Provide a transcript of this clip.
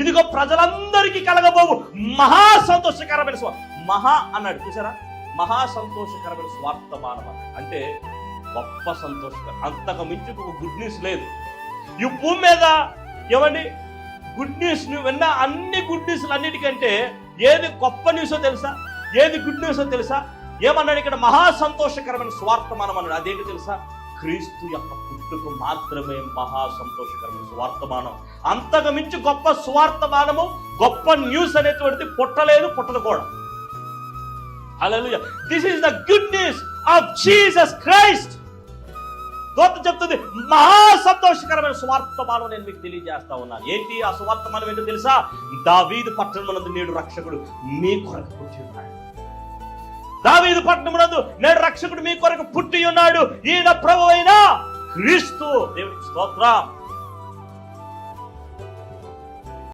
ఇదిగో ప్రజలందరికీ కలగబోవు. మహా సంతోషకరమైన స్వ మహా అన్నాడు. చూసారా మహా సంతోషకరమైన స్వార్థమానం అంటే గొప్ప సంతోషకరం. అంతకు మించి ఒక గుడ్ న్యూస్ లేదు. ఈ భూమి మీద ఏమండి? గుడ్ న్యూస్ నువ్వు విన్న అన్ని గుడ్ న్యూస్లు అన్నిటికంటే ఏది గొప్ప న్యూసో తెలుసా? ఏది గుడ్ న్యూసో తెలుసా? ఏమన్నాడు ఇక్కడ? మహా సంతోషకరమైన స్వార్థమానం అన్నాడు. అదేంటి తెలుసా? క్రీస్తు యొక్క పుట్టుకు మాత్రమే మహా సంతోషకరమైన స్వార్థమానం అంతకు మించి గొప్ప స్వార్థమానము గొప్ప న్యూస్ అనేటువంటిది పుట్టలేదు పుట్టదు కూడా hallelujah. This is the good news of Jesus Christ దోత చెప్తుంది మహా సంతోషకరమైన స్వార్థమానం నేను మీకు తెలియజేస్తా ఉన్నాను ఏంటి ఆ స్వార్థమానం ఏంటో తెలుసా? దావీదు పట్టణం నేడు రక్షకుడు మీ కొరకు పుట్టి ఉన్నాడు. దావీదు పట్టణమునందు నేడు రక్షకుడు మీ కొరకు పుట్టి ఉన్నాడు. ఈయన ప్రభు అయినా క్రీస్తు. దేవునికి స్తోత్రం.